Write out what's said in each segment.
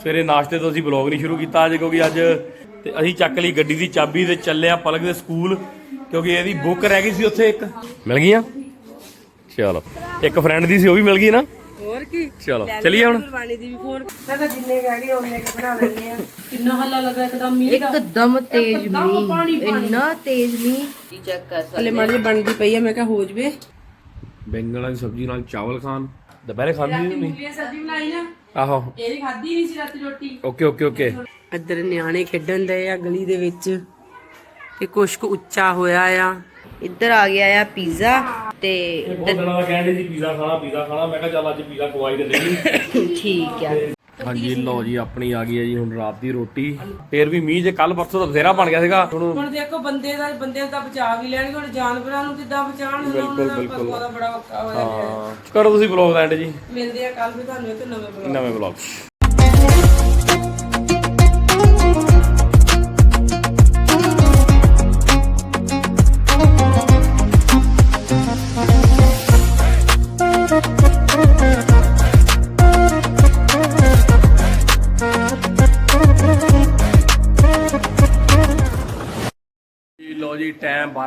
ਸਵੇਰੇ ਨਾਸ਼ਤੇ ਤੋਂ ਅਸੀਂ ਬਲੌਗ ਨਹੀਂ ਸ਼ੁਰੂ ਕੀਤਾ ਅੱਜ ਕਿਉਂਕਿ ਅੱਜ ਤੇ ਅਸੀਂ ਚੱਕ ਲਈ ਗੱਡੀ ਦੀ ਚਾਬੀ ਤੇ ਚੱਲੇ ਆ ਪਲਕ ਦੇ ਸਕੂਲ ਕਿਉਂਕਿ ਇਹਦੀ ਬੁੱਕ ਰਹਿ ਗਈ ਸੀ ਉੱਥੇ ਇੱਕ। ਮਿਲ ਗਈਆਂ? ਚਲੋ ਇੱਕ ਫਰੈਂਡ ਦੀ ਸੀ ਉਹ ਵੀ ਮਿਲ ਗਈ ਨਾ? ਹੋਰ ਕੀ? ਚਲੋ ਚਲੀਏ ਹੁਣ। ਗੁਰਬਾਣੀ ਦੀ ਵੀ ਫੋਨ ਮੈਂ ਤਾਂ ਜਿੰਨੇ ਕਹਿ ਗਏ ਉਹਨੇ ਕਿ ਬਣਾ ਲੈਣੇ ਆ ਕਿੰਨਾ ਹੱਲਾ ਲੱਗਾ ਇੱਕਦਮ ਮੀਂਹ ਦਾ। ਇੱਕਦਮ ਤੇਜ਼ ਇੱਕਦਮ ਪਾਣੀ, ਮੀਂਹ ਪਾਣੀ। ਇੰਨਾ ਤੇਜ਼ ਮੀਂਹ। ਚੈੱਕ ਕਰ ਹਲੇ ਮਾੜੀ ਜਿਹੀ ਬਣਦੀ ਪਈ ਆ ਮੈਂ ਕਿਹਾ ਹੋ ਜਵੇ। ਬੈਂਗਣਾ ਦੀ ਸਬਜ਼ੀ ਨਾਲ ਚਾਵਲ ਖਾਣ। ਦੁਪਹਿਰੇ ਖਾਂਦੀ ਨਹੀਂ ਸਬਜ਼ੀ ਬਣਾਈ ਨਾ। ਆਹੋ। ਇਹ ਵੀ ਖਾਦੀ ਨਹੀਂ ਸੀ ਰਾਤੀ ਰੋਟੀ। Okay okay okay. ਇੱਧਰ ਨਿਆਣੇ ਖੇਡਣ ਦੇ ਆ ਗਲੀ ਦੇ ਵਿੱਚ। ਤੇ ਕੁਛ ਕੁ ਉੱਚਾ ਹੋਇਆ ਆ। ਇੱਧਰ ਆ ਗਿਆ ਆ ਪੀਜ਼ਾ ਤੇ ਬਹੁਤ ਦਿਨਾਂ ਦਾ ਕਹਿੰਦੇ ਸੀ ਪੀਜ਼ਾ ਖਾਣਾ ਪੀਜ਼ਾ ਖਾਣਾ। ਮੈਂ ਕਿਹਾ ਚੱਲ ਅੱਜ ਪੀਜ਼ਾ ਖਵਾਈ ਦਿੰਦੇ ਜੀ ਠੀਕ ਆ। ਹਾਂਜੀ ਲਓ ਜੀ ਆਪਣੀ ਆ ਗਈ ਹੈ ਜੀ ਹੁਣ ਰਾਤ ਦੀ ਰੋਟੀ। ਫੇਰ ਵੀ ਮੀਂਹ ਜੇ ਕੱਲ ਪਰਸੋਂ ਤਾਂ ਬਥੇਰਾ ਬਣ ਗਿਆ ਸੀਗਾ। ਹੁਣ ਹੁਣ ਦੇਖੋ ਬੰਦੇ ਦਾ ਬੰਦੇ ਦਾ ਬਚਾਅ ਵੀ ਲੈਣਗੇ ਹੁਣ ਜਾਨਵਰਾਂ ਨੂੰ ਕਿੱਦਾਂ ਬਚਾਉਣ? ਉਹਨਾਂ ਦਾ ਪਸ਼ੂਆਂ ਦਾ ਬੜਾ ਔਖਾ ਹੋਇਆ ਹਾਂ। ਕਰੋ ਤੁਸੀਂ ਬਲੌਗ ਦਾ ਐਂਡ ਜੀ। ਮਿਲਦੇ ਆ ਕੱਲ ਵੀ ਤੁਹਾਨੂੰ ਇੱਕ ਨਵੇਂ ਬਲੌਗ ਨਵੇਂ ਬਲੌਗ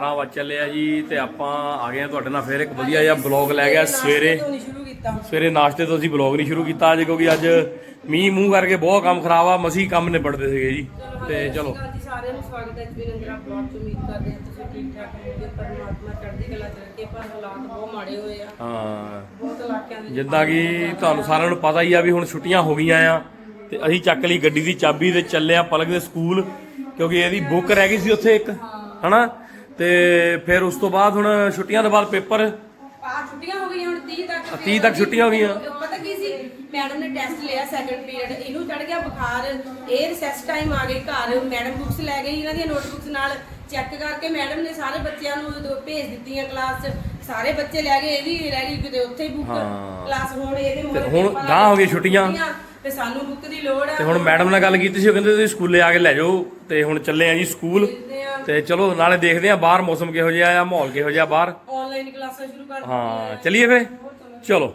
12 ਵਜ ਚੱਲਿਆ ਜੀ ਤੇ ਆਪਾਂ ਆ ਗਏ ਆ ਤੁਹਾਡੇ ਨਾਲ ਫਿਰ ਇੱਕ ਵਧੀਆ ਜਿਹਾ ਬਲੌਗ ਲੈ ਗਿਆ ਸਵੇਰੇ। ਸਵੇਰੇ ਨਾਸ਼ਤੇ ਤੋਂ ਅਸੀਂ ਬਲੌਗ ਨਹੀਂ ਸ਼ੁਰੂ ਕੀਤਾ ਅੱਜ ਕਿਉਂਕਿ ਅੱਜ ਮੀਂਹ ਮੂੰਹ ਕਰਕੇ ਬਹੁਤ ਕੰਮ ਖਰਾਬ ਆ ਮਸੀ ਕੰਮ ਨਿਬੜਦੇ ਸੀਗੇ ਜੀ। ਤੇ ਚਲੋ। ਜੀ ਸਾਰਿਆਂ ਨੂੰ ਸਵਾਗਤ ਹੈ ਜੀ ਨੰਦਰਾ ਬਲੌਗ ਚ ਉਮੀਦ ਕਰਦੇ ਹਾਂ ਤੁਸੀਂ ਠੀਕ ਠਾਕ ਹੋਵੋਗੇ ਪਰਮਾਤਮਾ ਚੜ੍ਹਦੀ ਕਲਾ ਚ ਰੱਖੇ ਪਰ ਹਾਲਾਤ ਬਹੁਤ ਮਾੜੇ ਹੋਏ ਆ। ਹਾਂ। ਬਹੁਤ ਇਲਾਕਿਆਂ ਦੇ ਜਿੱਦਾਂ ਕਿ ਤੁਹਾਨੂੰ ਸਾਰਿਆਂ ਨੂੰ ਪਤਾ ਹੀ ਆ ਵੀ ਹੁਣ ਛੁੱਟੀਆਂ ਹੋ ਗਈਆਂ ਆ ਤੇ ਅਸੀਂ ਚੱਕ ਲਈ ਗੱਡੀ ਦੀ ਚਾਬੀ ਤੇ ਚੱਲੇ ਆ ਪਲਕ ਦੇ ਸਕੂਲ ਕਿਉਂਕਿ ਇਹਦੀ ਬੁੱਕ ਰਹਿ ਗਈ ਸੀ ਉੱਥੇ ਇੱਕ ਹਨਾ? ਤੇ ਫਿਰ ਉਸ ਤੋਂ ਬਾਅਦ ਹੁਣ ਛੁੱਟੀਆਂ ਤੋਂ ਬਾਅਦ ਪੇਪਰ। ਆ ਛੁੱਟੀਆਂ ਹੋ ਗਈਆਂ ਹੁਣ 30 ਤੱਕ 30 ਤੱਕ ਛੁੱਟੀਆਂ ਹੋ ਗਈਆਂ। ਪਤਾ ਕੀ ਸੀ? ਮੈਡਮ ਨੇ ਟੈਸਟ ਲਿਆ ਸੈਕੰਡ ਪੀਰੀਅਡ ਇਹਨੂੰ ਚੜ ਗਿਆ ਬੁਖਾਰ। ਇਹ ਰਿਸੈਸ ਟਾਈਮ ਆ ਗਈ ਘਰ। ਮੈਡਮ ਬੁੱਕਸ ਲੈ ਗਈ ਇਹਨਾਂ ਦੀਆਂ ਨੋਟਬੁੱਕਸ ਨਾਲ ਚੈੱਕ ਕਰਕੇ ਮੈਡਮ ਨੇ ਸਾਰੇ ਬੱਚਿਆਂ ਨੂੰ ਉਦੋਂ ਭੇਜ ਦਿੱਤੀਆਂ ਕਲਾਸ 'ਚ ਸਾਰੇ ਬੱਚੇ ਲੈ ਗਏ ਇਹਦੀ ਰਹਿ ਗਈ ਕਿਤੇ ਉੱਥੇ ਹੀ ਬੁੱਕ ਹਾਂ। ਕਲਾਸ ਹੁਣ ਇਹਦੇ ਤੇ ਮਗਰ ਹੁਣ ਪੇਪਰ ਆ ਗਾਂਹ ਹੋ ਗਈ ਗਏ, ਛੁੱਟੀਆਂ। ਤੇ ਸਾਨੂੰ ਬੁੱਕ ਦੀ ਲੋੜ ਆ। ਤੇ ਹੁਣ ਮੈਡਮ ਨਾਲ ਗੱਲ ਕੀਤੀ ਸੀ ਉਹ ਕਹਿੰਦੇ ਤੁਸੀਂ ਸਕੂਲੇ ਆ ਕੇ ਲੈ ਜਾਓ। ਤੇ ਹੁਣ ਚੱਲੇ ਆ ਜੀ ਸਕੂਲ। ਤੇ ਚਲੋ ਨਾਲੇ ਦੇਖਦੇ ਆ ਬਾਹਰ ਮੌਸਮ ਕਿਹੋ ਜਿਹਾ ਆ ਮਾਹੌਲ ਕਿਹੋ ਜਿਹਾ ਬਾਹਰ। ਆਨਲਾਈਨ ਕਲਾਸਾਂ ਸ਼ੁਰੂ ਕਰ ਹਾਂ ਚਲਿਏ ਫੇ ਚਲੋ।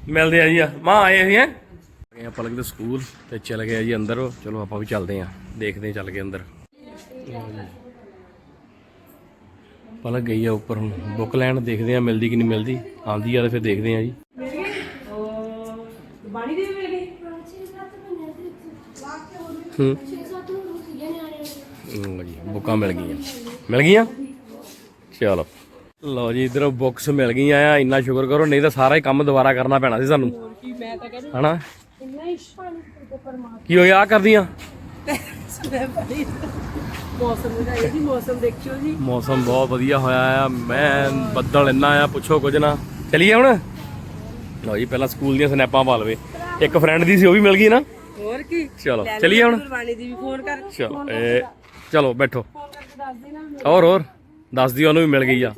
ਮਿਲਦੇ ਆ ਜੀ। ਆ ਮਾਂ ਆਏ ਅਸੀਂ ਹੈ ਗਏ ਆ ਪਲਕ ਦੇ ਸਕੂਲ ਤੇ ਚਲ ਗਏ ਆ ਜੀ ਅੰਦਰ। ਚਲੋ ਆਪਾਂ ਵੀ ਚੱਲਦੇ ਆ। ਦੇਖਦੇ ਆ ਚੱਲ ਕੇ ਅੰਦਰ। ਪਲਕ ਗਈ ਆ ਉੱਪਰ ਹੁਣ। ਬੁੱਕ ਲੈਣ ਦੇਖਦੇ ਆ ਮਿਲਦੀ ਕਿ ਨਹੀਂ ਮਿਲਦੀ। ਆਂਦੀ ਆ ਤੇ ਫਿਰ ਦੇਖਦੇ ਆ ਜੀ। ਬਾਣੀ ਦੇ ਵੀ ਮਿਲ ਗਈ ਹੂੰ। ਲਓ ਜੀ ਬੁੱਕਾਂ ਮਿਲ ਗਈਆਂ। ਮਿਲ ਗਈਆਂ? ਚਲੋ। ਲਓ ਜੀ ਇਧਰ ਬੁੱਕਸ ਮਿਲ ਗਈਆਂ ਆ ਇੰਨਾ ਸ਼ੁਕਰ ਕਰੋ ਨਹੀਂ ਤਾਂ ਸਾਰਾ ਹੀ ਕੰਮ ਦੁਬਾਰਾ ਕਰਨਾ ਪੈਣਾ ਸੀ ਸਾਨੂੰ। ਹਨਾ? ਕੀ ਹੋ ਗਿਆ ਆ ਕਰਦੀਆਂ? ਮੌਸਮ ਦਾ ਇਹ ਜੀ ਮੌਸਮ ਦੇਖਿਓ ਜੀ। ਮੌਸਮ ਬਹੁਤ ਵਧੀਆ ਹੋਇਆ ਆ ਮੈਂ ਬੱਦਲ ਇੰਨਾ ਆ ਪੁੱਛੋ ਕੁਝ ਨਾ। ਚਲੀਏ ਹੁਣ? ਲਓ ਜੀ ਪਹਿਲਾਂ ਸਕੂਲ ਦੀਆਂ ਸਨੈਪਾਂ ਪਾ ਲਵੇ। ਇੱਕ ਫਰੈਂਡ ਦੀ ਸੀ ਉਹ ਵੀ ਮਿਲ ਗਈ ਨਾ? ਹੋਰ ਕੀ? ਚਲੋ ਚਲੀਏ ਹੁਣ? ਗੁਰਬਾਣੀ ਦੀ ਵੀ ਫੋਨ ਕਰ। ਚਲੋ ਇਹ ਚਲੋ ਬੈਠੋ। ਹੋਰ ਹੋਰ। ਦੱਸ ਦਿਓ, ਉਹਨੂੰ ਵੀ ਮਿਲ ਗਈ ਆ।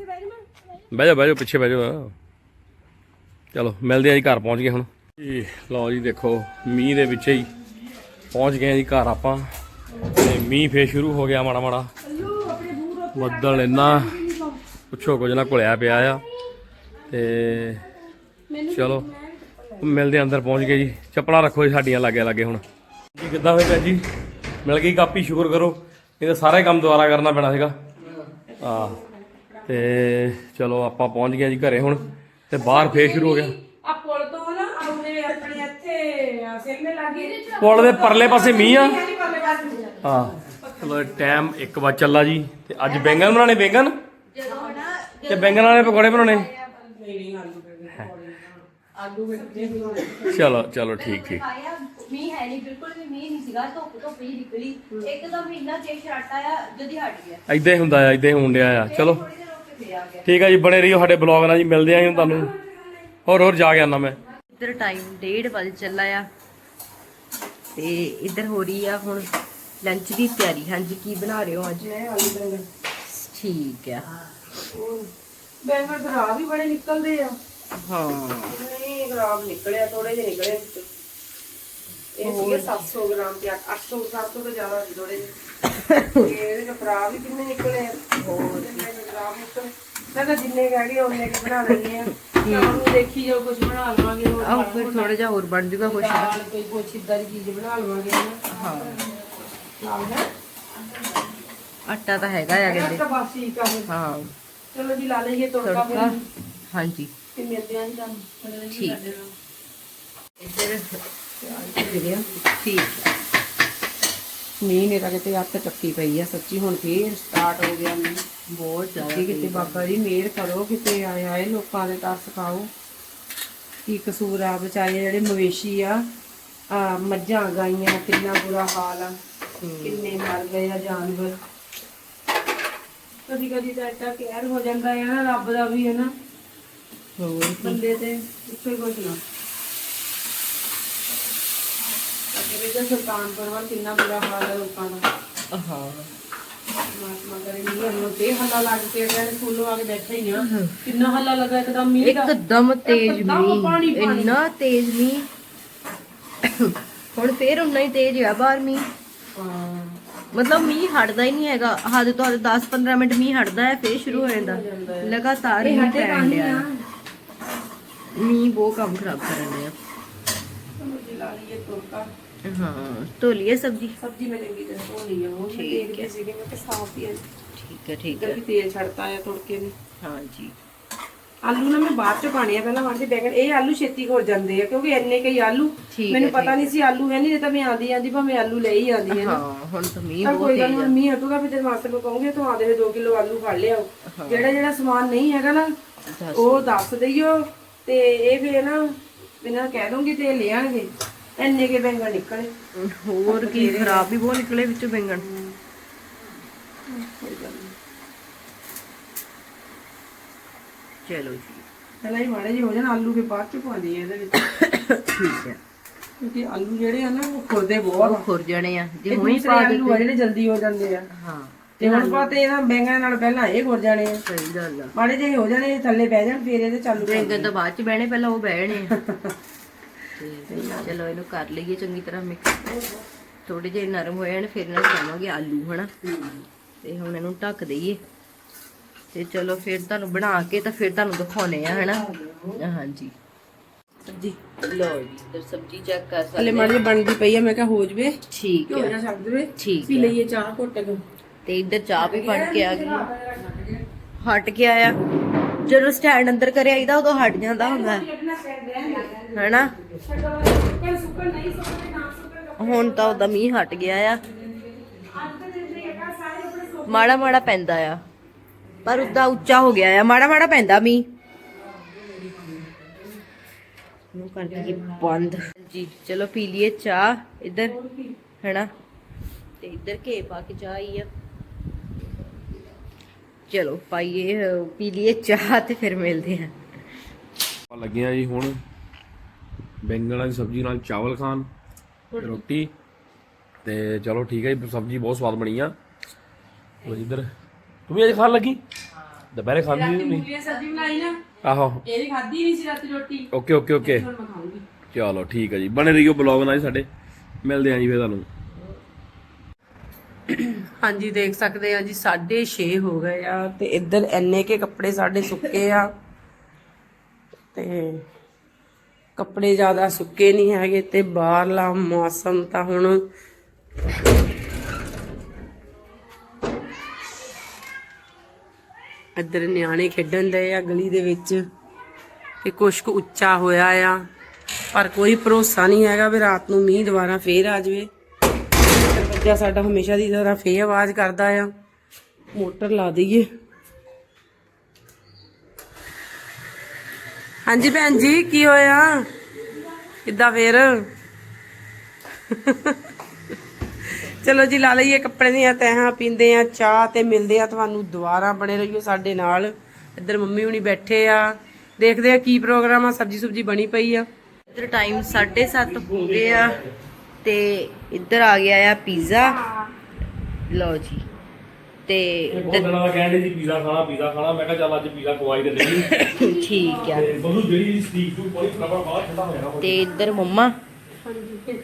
ਬਹਿ ਜਾ ਬਹਿ ਜਾ, ਪਿੱਛੇ ਬਹਿ ਜਾ। ਚਲੋ, ਮਿਲਦੇ ਆ ਜੀ, ਘਰ ਪਹੁੰਚ ਗਏ ਹੁਣ। ਜੀ, ਲਓ ਜੀ, ਦੇਖੋ, ਮੀਂਹ ਦੇ ਵਿੱਚ ਹੀ ਪਹੁੰਚ ਗਏ ਜੀ, ਘਰ ਆਪਾਂ। ਤੇ ਮੀਂਹ ਫੇਰ ਸ਼ੁਰੂ ਹੋ ਗਿਆ ਮਾੜਾ ਮਾੜਾ। ਬੱਦਲ ਇੰਨਾ ਪੁੱਛੋ ਕੁਝ ਨਾ ਘੁਲਿਆ ਪਿਆ ਆ। ਤੇ ਚਲੋ, ਮਿਲਦੇ ਆ, ਅੰਦਰ ਪਹੁੰਚ ਗਏ ਜੀ। ਚੱਪਲਾਂ ਰੱਖੋ ਜੀ, ਸਾਡੀਆਂ ਲਾਗੇ ਲਾਗੇ ਹੁਣ। ਜੀ, ਕਿੱਦਾਂ ਹੋਇਆ ਜੀ? ਮਿਲ ਗਈ ਕਾਪੀ, ਸ਼ੁਕਰ ਕਰੋ। ਇਹ ਤਾਂ ਸਾਰਾ ਹੀ ਕੰਮ ਦੁਬਾਰਾ ਕਰਨਾ ਪੈਣਾ ਸੀਗਾ। ਆ ਤੇ ਚਲੋ ਆਪਾਂ ਪਹੁੰਚ ਗਏ ਜੀ ਘਰੇ ਹੁਣ ਤੇ ਬਾਹਰ ਫੇਰ ਸ਼ੁਰੂ ਹੋ ਗਿਆ। ਆ ਪੁਲ ਤੋਂ ਨਾ ਆਉਂਦੇ ਆਪਣੇ ਇੱਥੇ ਸਿਗਨਲ ਲੱਗੇ। ਪੁਲ ਦੇ ਪਰਲੇ ਪਾਸੇ ਮੀਂਹ ਆ। ਹਾਂ ਚਲੋ ਟਾਈਮ 1 ਵਜੇ ਚੱਲਾ ਜੀ ਤੇ ਅੱਜ ਬੈਂਗਣ ਬਣਾਣੇ ਬੈਂਗਣ? ਤੇ ਬੈਂਗਣ ਵਾਲੇ ਪਕੌੜੇ ਬਣਾਉਣੇ? ਚਲੋ ਚਲੋ ਠੀਕ ਠੀਕ। ਮੀਂਹ ਹੈ ਨਹੀਂ ਬਿਲਕੁਲ ਵੀ ਮੀਂਹ ਨਹੀਂ ਸੀਗਾ ਧੁੱਪ ਧੁੱਪ ਹੀ। ਨਿਕਲੀ ਇੱਕਦਮ ਇੰਨਾ ਤੇਜ਼ ਛੱਟ ਆਇਆ ਜਦੀ ਹਟ ਗਿਆ। ਐਦਾਂ ਹੀ ਹੁੰਦਾ ਆ ਐਦਾਂ ਹੀ ਹੋਣ ਡਿਆ ਆ। ਚਲੋ। ਥੋੜੀ ਦੇਰ ਰੁਕ ਕੇ ਫੇਰ ਆ ਗਿਆ। ਠੀਕ ਆ ਜੀ ਬਣੇ ਰਹੀਓ ਸਾਡੇ ਬਲੌਗ ਨਾਲ ਜੀ ਮਿਲਦੇ ਆਂ ਜੀ ਤੁਹਾਨੂੰ। ਹੋਰ ਹੋਰ ਜਾ ਕੇ ਆਣਾ ਮੈਂ। ਇੱਧਰ ਟਾਈਮ 1:30 ਵਜੇ ਚੱਲਾ ਆ। ਤੇ ਇੱਧਰ ਹੋ ਰਹੀ ਆ ਹੁਣ ਲੰਚ ਦੀ ਤਿਆਰੀ। ਹਾਂਜੀ ਕੀ ਬਣਾ ਰਹੇ ਹੋ ਅੱਜ? ਮੈਂ ਆਲੂ ਬੈਂਗਣ। ਠੀਕ ਆ। ਬੈਂਗਣ ਖਰਾਬ ਹੀ ਬੜੇ ਨਿਕਲਦੇ ਆ। ਹਾਂ। ਨਹੀਂ ਖਰਾਬ ਨਿਕਲਿਆ ਥੋੜੇ ਜਿਹੇ ਨਿਕਲੇ। ਵਿੱਚੋਂ। ਇਹ ਸੀਗੇ 700 ਗ੍ਰਾਮ ਤੇ 800 700 ਤੋਂ ਜ਼ਿਆਦਾ ਸੀ ਥੋੜੇ ਜਿਹੇ ਇਹਦੇ ਖਰਾਬ ਹੀ ਕਿੰਨੇ ਨਿਕਲੇ ਹੋਰ ਖਰਾਬ ਨਿਕਲ। ਮੈਂ ਤਾਂ ਜਿੰਨੇ ਕਹਿ ਗਏ ਉਹਨੇ ਕਿ ਬਣਾ ਲੈਣੇ ਆ। ਸ਼ਾਮ ਨੂੰ ਦੇਖੀ ਜਾਓ ਕੁਝ ਬਣਾ ਲਵਾਂਗੇ ਆਹ ਫਿਰ ਥੋੜਾ ਜਿਹਾ ਹੋਰ ਬਣ ਜੂਗਾ ਕੁਛ। ਦਾਲ ਕੋਈ ਕੁਛ ਇਦਾਂ ਦੀ ਚੀਜ਼ ਬਣਾ ਲਵਾਂਗੇ ਹਾਂ। ਆਟਾ ਤਾਂ ਹੈਗਾ ਆ ਕਹਿੰਦੇ। ਹਾਂ। ਚਲੋ ਜੀ ਲਾ ਲਈਏ ਤੜਕਾ। ਫਿਰ। ਹਾਂਜੀ। ਤੇ ਮਿਲਦੇ ਆਂ ਜੀ ਤੁਹਾਨੂੰ। ਠੀਕ। ਇੱਧਰ ਠੀਕ। ਮੀਂਹ ਨੇ ਤਾਂ ਕਿਤੇ ਅੱਤ ਚੱਕੀ ਪਈ ਆ ਸੱਚੀ ਹੁਣ ਫੇਰ ਸਟਾਰਟ ਹੋ ਗਿਆ ਮੀਂਹ। ਬਹੁਤ ਜ਼ਿਆਦਾ ਕਿਤੇ ਕਿਤੇ ਬਾਬਾ ਜੀ ਮਿਹਰ ਕਰੋ ਕਿਤੇ ਆਏ ਆਏ ਲੋਕਾਂ ਦੇ ਤਰਸ ਖਾਓ। ਕੀ ਕਸੂਰ ਆ ਵਿਚਾਰੇ ਜਿਹੜੇ ਮਵੇਸ਼ੀ ਆ ਆ ਮੱਝਾਂ ਗਾਈਆਂ ਕਿੰਨਾ ਬੁਰਾ ਹਾਲ ਆ। ਕਿੰਨੇ ਮਰ ਗਏ ਆ ਜਾਨਵਰ। ਕਦੀ ਕਦੀ ਤਾਂ ਇੱਦਾਂ ਕਹਿਰ ਹੋ ਜਾਂਦਾ ਹੈ ਨਾ ਰੱਬ ਦਾ ਵੀ ਹੈ ਨਾ। ਹੋਰ ਬੰਦੇ ਤੇ ਉੱਥੇ ਕੁਝ ਨਾ। ਵੀ ਤਾਂ ਸੁਲਤਾਨ ਪਰਵਾਰ ਕਿੰਨਾ ਬੁਰਾ ਹਾਲ ਹੈ ਲੋਕਾਂ ਦਾ। ਹਾਂ। ਮਾਤਮਾ ਕਰੇ ਨਹੀਂ ਹਲੋ ਤੇ ਹੱਲਾ ਲੱਗ ਕੇ ਗਿਆ ਸਕੂਲੋਂ ਆ ਕੇ ਬੈਠੇ ਹੀ ਆ। ਕਿੰਨਾ ਹੱਲਾ ਲੱਗਾ ਇੱਕਦਮ ਮੀਂਹ ਦਾ। ਇੱਕਦਮ ਤੇਜ਼ ਇੱਕਦਮ ਪਾਣੀ, ਮੀਂਹ। ਪਾਣੀ। ਇੰਨਾ ਤੇਜ਼ ਮੀਂਹ। ਹੁਣ ਫੇਰ ਉਨਾ ਹੀ ਤੇਜ਼ ਆ ਬਾਹਰ ਮੀਂਹ। ਹਾਂ। ਮਤਲਬ ਮੀਂਹ ਹਟਦਾ ਹੀ ਨਹੀਂ ਹੈਗਾ। ਹੱਦ ਤੋਂ ਹੱਦ 10-15 ਮਿੰਟ ਮੀਂਹ ਹਟਦਾ ਹੈ ਫੇਰ ਸ਼ੁਰੂ ਹੋ ਜਾਂਦਾ। ਲਗਾਤਾਰ ਹੀ ਪੈਣ ਡਿਆ ਮੀਂਹ ਬਹੁਤ ਕੰਮ ਖਰਾਬ ਕਰਨ ਡਿਆ। ਚਲੋ ਜੀ ਲਾ ਲਈਏ ਤੁਰਕਾ ਹਾਂ। ਧੋ ਲਈਏ ਸਬਜ਼ੀ? ਸਬਜ਼ੀ ਮੈਂ ਚੰਗੀ ਤਰ੍ਹਾਂ ਧੋਣੀ ਆ। ਉਹ ਮੈਂ ਦੇਖਦੀ ਸੀਗੀ ਮੈਂ ਕਿ ਸਾਫ਼ ਹੀ ਆ। ਠੀਕ ਹੈ ਠੀਕ ਹੈ। ਵੀ ਤੇਲ ਛੜਤਾ ਆ ਤੁਰਕੇ ਵੀ। ਹਾਂਜੀ ਆਲੂ ਨਾ ਮੈਂ ਬਾਅਦ ਚ ਪਾਣੇ ਆ ਪਹਿਲਾਂ ਮਾੜੇ ਬੈਂਗਣ ਇਹ ਆਲੂ ਛੇਤੀ ਘੁਲ ਜਾਂਦੇ ਆ ਕਿਉਂਕਿ ਇੰਨੇ ਕਈ ਆਲੂ। ਠੀਕ ਮੈਨੂੰ ਪਤਾ ਨਹੀਂ ਸੀ ਆਲੂ ਹੈ ਨਹੀਂ ਤਾਂ ਮੈਂ ਆਂਦੀ ਆਂਦੀ ਭਾਵੇਂ ਆਲੂ ਲੈ ਹੀ ਆਂਦੀ ਹੈ ਹਾਂ ਹੁਣ ਤਾਂ ਮੀਂਹ ਪਰ ਬਹੁਤ ਕੋਈ ਗੱਲ ਤੇਜ਼ ਨਹੀਂ ਆ। ਮੀਂਹ ਹਟੂਗਾ ਫਿਰ ਤੇ ਮਾਸਟਰ ਨੂੰ ਕਹੂੰਗੇ ਤੂੰ ਆਦੇ ਵੇ 2 ਕਿਲੋ ਆਲੂ ਫੜ ਲਿਆਓ। ਜਿਹੜਾ ਜਿਹੜਾ ਸਮਾਨ ਨਹੀਂ ਹੈਗਾ ਨਾ ਦੱਸ। ਉਹ ਦੱਸ ਦਈਓ ਤੇ ਇਹ ਫਿਰ ਨਾ ਬਿਨਾਂ ਕਹਿ ਦੂੰਗੀ ਤੇ ਇਹ ਲੈ ਆਣਗੇ। ਇੰਨੇ ਕੇ ਬੈਂਗਣ ਨਿਕਲੇ। ਹੋਰ ਕੀ ਖਰਾਬ ਵੀ ਬਹੁਤ ਨਿਕਲੇ ਵਿੱਚੋਂ ਬੈਂਗਣ। ਚਲੋ ਜੀ। ਪਹਿਲਾਂ ਹੀ ਮਾੜੇ ਜਿਹੇ ਹੋ ਜਾਣ ਆਲੂ ਕੇ ਬਾਅਦ ਚ ਪਾਉਂਦੇ ਆ ਇਹਦੇ ਵਿੱਚ। ਠੀਕ ਹੈ। ਕਿਉਂਕਿ ਆਲੂ ਜਿਹੜੇ ਆ ਨਾ ਉਹ ਖੁਰਦੇ ਬਹੁਤ ਖੁਰ ਜਾਣੇ ਆ। ਜੇ ਇਹ ਹੁਣੀ ਦੂਸਰੇ ਪਾ ਆਲੂ ਆ ਜਿਹੜੇ ਜਲਦੀ ਹੋ ਜਾਂਦੇ ਆ। ਹਾਂ। ਤੇ ਹੁਣ ਪਾਤੇ ਇਹਨਾਂ ਬੈਂਗਣ ਨਾਲ ਪਹਿਲਾਂ ਇਹ ਖੁਰ ਜਾਣੇ ਆ। ਸਹੀ ਗੱਲ ਆ। ਮਾੜੇ ਜਿਹੇ ਹੋ ਜਾਣੇ ਥੱਲੇ ਬਹਿ ਜਾਣ ਫਿਰ ਇਹਦੇ ਚਾਲੂ ਕਰ ਬੈਂਗਣ ਤਾਂ ਬਾਅਦ ਚ ਬਹਿਣੇ ਪਹਿਲਾਂ ਉਹ ਬਹਿਣੇ ਆ। ਤੇ ਚਲੋ ਇਹਨੂੰ ਕਰ ਲਈਏ ਚੰਗੀ ਤਰ੍ਹਾਂ ਮਿਕਸ ਥੋੜੇ ਜਿਹੇ ਨਰਮ ਹੋ ਜਾਣ ਫਿਰ ਨਾਲ ਪਾਵਾਂਗੇ ਆਲੂ ਹਨਾ? ਤੇ ਹੁਣ ਇਹਨੂੰ ਢੱਕ ਦਈਏ। ਤੇ ਚਲੋ ਫਿਰ ਤੁਹਾਨੂੰ ਬਣਾ ਕੇ ਤਾਂ ਫਿਰ ਤੁਹਾਨੂੰ ਦਿਖਾਉਣੇ ਆ ਹਨਾ? ਹਾਂਜੀ। ਸਬਜੀ? ਲਓ ਜੀ ਤੇ ਸਬਜ਼ੀ ਚੈੱਕ ਕਰ ਹਲੇ ਸਕਦੇ ਮਾੜੀ ਜਿਹੀ ਬਣਦੀ ਪਈ ਆ ਮੈਂ ਕਿਹਾ ਹੋ ਜਵੇ। ਠੀਕ ਹੋ ਹੈ ਜਾ ਛੱਡ ਦੇਵੇ ਠੀਕ ਪੀ ਲਈਏ ਚਾਹ ਘੁੱਟ ਕੇ। ਤੇ ਇੱਧਰ ਚਾਹ ਵੀ ਬਣ ਕੇ ਆ ਗਈ। ਹਟ ਕੇ ਆਇਆ। ਜਦੋਂ ਸਟੈਂਡ ਅੰਦਰ ਕਰਿਆ ਇਹਦਾ ਉਦੋਂ ਹਟ ਜਾਂਦਾ ਹੁੰਦਾ। ਹੈਨਾ? ਹੁਣ ਤਾਂ ਉਹਦਾ ਮੀਂਹ ਹਟ ਗਿਆ ਆ। ਮਾੜਾ ਮਾੜਾ ਪੈਂਦਾ ਆ। ਪਰ ਉਦਾਂ ਉੱਚਾ ਹੋ ਗਿਆ ਆ। ਮਾੜਾ ਮਾੜਾ ਪੈਂਦਾ ਮੀਂਹ। ਨੂੰ ਕਰ ਦਈਏ ਬੰਦ। ਜੀ ਚਲੋ ਪੀ ਲਈਏ ਚਾਹ ਇੱਧਰ, ਹੈਨਾ? ਤੇ ਇੱਧਰ ਘੇ ਪਾ ਕੇ ਚਾਹ ਆਈ ਆ। ਚਲੋ ਪਾਈਏ, ਪੀ ਲਈਏ ਚਾਹ ਤੇ ਫਿਰ ਮਿਲਦੇ ਆ। ਆਪਾਂ ਜੀ ਹੁਣ। ਬੈਂਗਣਾਂ ਦੀ ਸਬਜ਼ੀ ਨਾਲ ਚਾਵਲ ਖਾਣ ਤੇ ਰੋਟੀ ਤੇ ਚਲੋ ਠੀਕ ਹੈ ਜੀ ਸਬਜ਼ੀ ਬਹੁਤ ਸਵਾਦ ਬਣੀ ਆ। ਲੋ ਇਧਰ। ਤੂੰ ਵੀ ਅੱਜ ਖਾਣ ਲੱਗੀ? ਦੁਪਹਿਰੇ ਖਾਂਦੀ ਨਹੀਂ ਮੂਲੀਆਂ ਸਬਜ਼ੀ ਬਣਾਈ ਨਾ। ਆਹੋ। ਇਹ ਵੀ ਖਾਧੀ ਨਹੀਂ ਸੀ ਰਾਤੀ ਰੋਟੀ। Okay okay okay. ਹੁਣ ਮੈਂ ਖਾਊਂਗੀ। ਚਲੋ ਠੀਕ ਹੈ ਜੀ। ਬਣੇ ਰਹੀਓ ਬਲੌਗ ਨਾਲ ਜੀ ਸਾਡੇ। ਮਿਲਦੇ ਆ ਜੀ ਫੇਰ ਤੁਹਾਨੂੰ। ਹਾਂਜੀ ਦੇਖ ਸਕਦੇ ਆ ਜੀ 6:30 ਹੋ ਗਏ ਆ ਤੇ ਇੱਧਰ ਐਨੇ ਕੇ ਕੱਪੜੇ ਸਾਡੇ ਸੁੱਕੇ ਆ। ਤੇ ਕੱਪੜੇ ਜ਼ਿਆਦਾ ਸੁੱਕੇ ਨਹੀਂ ਹੈਗੇ ਤੇ ਬਾਹਰਲਾ ਮੌਸਮ ਤਾਂ ਹੁਣ ਇੱਧਰ ਨਿਆਣੇ ਖੇਡਣ ਦੇ ਆ ਗਲੀ ਦੇ ਵਿੱਚ ਤੇ ਕੁਛ ਕੁ ਉੱਚਾ ਹੋਇਆ ਆ, ਪਰ ਕੋਈ ਭਰੋਸਾ ਨਹੀਂ ਹੈਗਾ ਵੀ ਰਾਤ ਨੂੰ ਮੀਂਹ ਦੁਬਾਰਾ ਫੇਰ ਆ ਜਾਵੇ। ਬੱਚਾ ਸਾਡਾ ਹਮੇਸ਼ਾ ਦੀ ਤਰ੍ਹਾਂ ਫੇਰ ਆਵਾਜ਼ ਕਰਦਾ ਆ। ਮੋਟਰ ਲਾ ਦਈਏ। ਹਾਂਜੀ ਭੈਣ ਜੀ, ਕੀ ਹੋਇਆ? ਕਿੱਦਾਂ ਫੇਰ? ਚਲੋ ਜੀ, ਲਾ ਲਈਏ ਕੱਪੜੇ ਦੀਆਂ ਤਹਾਂ ਪੀਂਦੇ ਆ ਚਾਹ ਤੇ ਮਿਲਦੇ ਆ ਤੁਹਾਨੂੰ ਦੁਬਾਰਾ ਬਣੇ ਰਹੀਓ ਸਾਡੇ ਨਾਲ। ਇੱਧਰ ਮੰਮੀ ਹੁਣੀ ਬੈਠੇ ਆ। ਦੇਖਦੇ ਆ ਕੀ ਪ੍ਰੋਗਰਾਮ ਆ, ਸਬਜੀ ਸੁਬਜੀ ਬਣੀ ਪਈ ਆ। ਇੱਧਰ ਟਾਈਮ 7:30 ਹੋ ਗਏ ਆ ਤੇ ਇੱਧਰ ਆ ਗਿਆ ਆ ਪੀਜ਼ਾ। ਲਓ ਜੀ। ਤੇ ਬਹੁਤ ਦਿਨਾਂ ਦਾ ਕਹਿੰਦੇ ਸੀ ਪੀਜ਼ਾ ਖਾਣਾ ਪੀਜ਼ਾ ਖਾਣਾ ਮੈਂ ਕਿਹਾ ਚੱਲ ਅੱਜ ਪੀਜ਼ਾ ਖਵਾਈ ਦੇ ਲਈ ਠੀਕ ਆ। ਤੇ ਬਹੂ ਜਿਹੜੀ ਸਟੀਕ ਤੋਂ ਬੜੀ ਫਟਾਫਟ ਬਾਹਰ ਠੰਡਾ ਹੋ ਜਾਣਾ ਤੇ ਇੱਧਰ ਮੰਮਾ?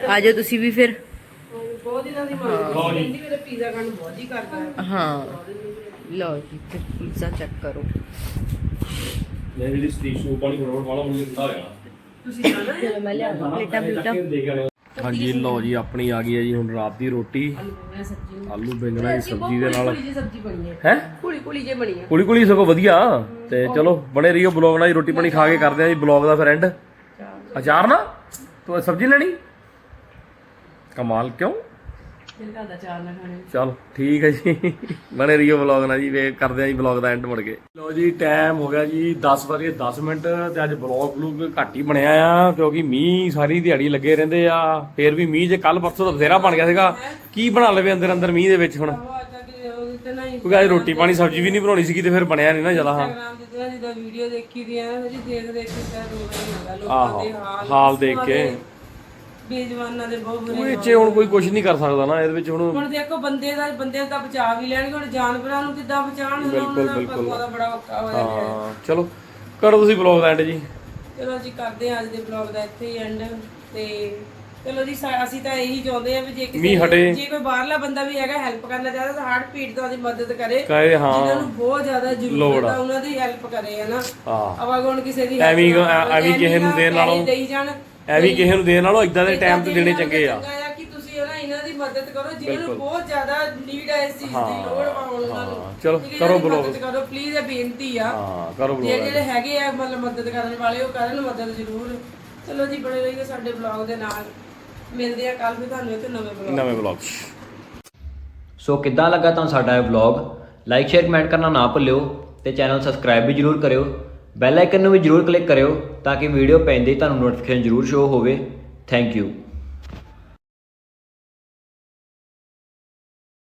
ਆ ਜਾਓ ਤੁਸੀਂ ਵੀ ਫਿਰ। ਬਹੁਤ ਦਿਨਾਂ ਦੀ ਮੰਗ ਕਹਿੰਦੀ ਮੇਰੇ ਪੀਜ਼ਾ ਖਾਣ ਨੂੰ ਬਹੁਤ ਹੀ ਕਰਦਾ ਹੈ। ਹਾਂ। ਲਓ ਜੀ ਫਿਰ ਪੀਜ਼ਾ ਚੈੱਕ ਕਰੋ। ਮੈਂ ਵੀ ਸਟੀਕ ਸੂਪ ਪਾਣੀ ਫਟਾਫਟ ਵਾਲਾ ਮੈਨੂੰ ਠੰਡਾ ਹੋ ਜਾਣਾ ਤੁਸੀਂ ਜਾਣਾ ਮੈਂ ਲਿਆ ਪਲੇਟਾਂ ਪਲੇਟਾਂ। ਹਾਂਜੀ ਲਓ ਜੀ ਆਪਣੀ ਆ ਗਈ ਹੈ ਜੀ ਹੁਣ ਰਾਤ ਦੀ ਰੋਟੀ। ਆਲੂ ਬੈਂਗਣਾ ਦੀ ਸਬਜ਼ੀ ਦੇ ਨਾਲ। ਹੈ। ਕੁੜੀ ਕੁੜੀ ਜੇ ਬਣੀ ਹੈ। ਕੁੜੀ ਕੁੜੀ ਸਗੋਂ ਵਧੀਆ। ਤੇ ਚਲੋ ਬਣੇ ਰਹੀਓ ਬਲੌਗ ਨਾਲ ਜੀ ਰੋਟੀ ਪਾਣੀ ਖਾ ਕੇ ਕਰਦੇ ਆ ਜੀ ਬਲੌਗ ਦਾ ਫਿਰ ਐਂਡ ਅਚਾਰ ਨਾ ਤੂੰ ਸਬਜ਼ੀ ਲੈਣੀ? ਕਮਾਲ ਕਿਉਂ? ਦਿਲ ਕਰਦਾ ਚਾਰ ਨਾ ਖਾਣੇ। ਚਲ ਠੀਕ ਹੈ ਜੀ। ਬਣੇ ਰਹੀਓ ਵਲੌਗ ਨਾਲ ਜੀ ਵੇ ਕਰਦੇ ਆ ਜੀ ਵਲੌਗ ਦਾ ਐਂਡ ਮੁੜ ਕੇ। ਲੋ ਜੀ ਟਾਈਮ ਹੋ ਗਿਆ ਜੀ 10 ਵਜੇ 10 ਮਿੰਟ ਤੇ ਅੱਜ ਵਲੌਗ ਵਲੂਗ ਘੱਟ ਹੀ ਬਣਿਆ ਆ ਕਿਉਂਕਿ ਮੀਂਹ ਸਾਰੀ ਦਿਹਾੜੀ ਲੱਗੇ ਰਹਿੰਦੇ ਆ। ਫੇਰ ਵੀ ਮੀਂਹ ਜੇ ਕੱਲ ਪਰਸੋਂ ਤਾਂ ਬਥੇਰਾ ਬਣ ਗਿਆ ਸੀਗਾ। ਕੀ ਬਣਾ ਲਵੇ ਅੰਦਰ ਅੰਦਰ ਮੀਂਹ ਦੇ ਵਿੱਚ ਹੁਣ? ਕਿਉਂਕਿ ਅੱਜ ਰੋਟੀ ਪਾਣੀ ਸਬਜ਼ੀ ਵੀ ਨਹੀਂ ਬਣਾਉਣੀ ਸੀਗੀ ਤੇ ਫਿਰ ਬਣਿਆ ਨਹੀਂ ਨਾ ਜ਼ਿਆਦਾ। ਹਾਂ ਜਿਹਦਾ ਵੀਡੀਓ ਦੇਖੀ ਦੀ ਆ ਜੀ ਦੇਖ ਦੇਖ ਕੇ ਤਾਂ ਰੋਣਾ ਹੀ ਆਉਂਦਾ ਲੋਕਾਂ ਆਹੋ, ਦੇ ਹਾਲ ਹਾਲ ਦੇਖ ਕੇ। ਬੇਜਵਾਨਾਂ ਦੇ ਬਹੁਤ ਬੁਰੇ ਉਹ ਇਹ 'ਚ ਹੁਣ ਕੋਈ ਕੁਝ ਨਹੀਂ ਕਰ ਸਕਦਾ ਨਾ ਇਹਦੇ ਵਿੱਚ ਹੁਣ ਹੁਣ ਦੇਖੋ ਬੰਦੇ ਦਾ ਬੰਦੇ ਦਾ ਬਚਾਅ ਵੀ ਲੈਣਗੇ ਹੁਣ ਜਾਨਵਰਾਂ ਨੂੰ ਕਿੱਦਾਂ ਬਚਾਉਣ? ਦਾ ਪਰਵਾ ਦਾ ਬੜਾ ਔਖਾ ਹੋਇਆ ਹਾਂ ਚਲੋ ਕਰੋ ਤੁਸੀਂ ਵਲੌਗ ਦਾ ਐਂਡ ਜੀ। ਚਲੋ ਜੀ ਕਰਦੇ ਹਾਂ ਅੱਜ ਦੇ ਬਲੌਗ ਦਾ ਇੱਥੇ ਹੀ ਐਂਡ ਤੇ ਚਲੋ ਜੀ ਸਾ- ਅਸੀਂ ਤਾਂ ਇਹੀ ਚਾਹੁੰਦੇ ਆ ਵੀ ਜੇ ਕਿਸੇ ਮੀਂਹ ਹਟੇ। ਜੇ ਕੋਈ ਬਾਹਰਲਾ ਬੰਦਾ ਵੀ ਹੈਗਾ ਹੈਲਪ ਕਰਨਾ ਚਾਹਦਾ ਤਾਂ ਹਾਰਟ ਪੀਟ ਤੋਂ ਉਹਦੀ ਮਦਦ ਕਰੇ। ਕਹੇ ਹਾਂ। ਜਿਨ੍ਹਾਂ ਨੂੰ ਬਹੁਤ ਜ਼ਿਆਦਾ ਜ਼ਰੂਰਤ ਆ। ਉਹਨਾਂ ਦੀ ਹੈਲਪ ਕਰੇ ਹਨਾ ਹਾਂ। ਅਵਾ ਹੁਣ ਕਿਸੇ ਦੀ ਐਵੇਂ ਹੀ- ਨਾ ਕਿਸੇ ਨੂੰ ਦੇਣ ਨਾਲੋਂ- ਦੇਈ ਜਾਣ ਐਵੇਂ ਕਿਸੇ ਨੂੰ ਦੇਣ ਨਾਲੋਂ ਇਦਾਂ ਦੇ ਟਾਈਮ ਤੇ ਦੇਣੇ ਚੰਗੇ ਆ। ਕਿ ਤੁਸੀਂ ਨਾ ਇਹਨਾਂ ਦੀ ਮਦਦ ਕਰੋ ਜਿਨ੍ਹਾਂ ਨੂੰ ਬਹੁਤ ਜ਼ਿਆਦਾ ਨੀਡ ਹੈ ਇਸ ਚੀਜ਼ ਦੀ ਲੋੜ ਆ ਉਹਨਾਂ ਨੂੰ। ਹਾਂ, ਚਲੋ ਠੀਕ ਹੈ, ਕਰੋ ਇਹਨਾਂ ਦੀ vlog। ਮਦਦ ਕਰੋ ਪਲੀਜ਼ ਇਹ ਬੇਨਤੀ ਆ। ਹਾਂ ਕਰੋ ਜਿਹੜੇ ਵਲੌਗ ਜਿਹੜੇ ਹੈਗੇ ਆ ਮਤਲਬ ਮਦਦ ਕਰਨ ਵਾਲੇ ਉਹ ਕਰਨ ਮਦਦ ਜ਼ਰੂਰ। ਚਲੋ ਜੀ ਬੜੇ ਰਹੀਏ ਸਾਡੇ ਬਲੌਗ ਦੇ ਨਾਲ। ਮਿਲਦੇ ਆ ਕੱਲ ਵੀ ਤੁਹਾਨੂੰ ਇੱਕ ਨਵੇਂ ਬਲੌਗ ਨਵੇਂ ਵਲੌਗ 'ਚ। ਸੋ ਕਿੱਦਾਂ ਲੱਗਾ ਤੁਹਾਨੂੰ ਸਾਡਾ ਇਹ ਵਲੌਗ ਲਾਈਕ ਸ਼ੇਅਰ ਕਮੈਂਟ ਕਰਨਾ ਨਾ ਭੁੱਲਿਓ ਤੇ ਚੈਨਲ ਸਬਸਕ੍ਰਾਈਬ ਵੀ ਜਰੂਰ ਕਰਿਓ। ਬੈਲ ਆਈਕਨ ਨੂੰ ਵੀ ਜਰੂਰ ਕਲਿੱਕ ਕਰਿਓ। ਤਾਂ ਕਿ ਵੀਡੀਓ ਪੈਂਦੇ ਹੀ ਤੁਹਾਨੂੰ ਨੋਟੀਫਿਕੇਸ਼ਨ ਜਰੂਰ ਸ਼ੋ ਹੋਵੇ। Thank you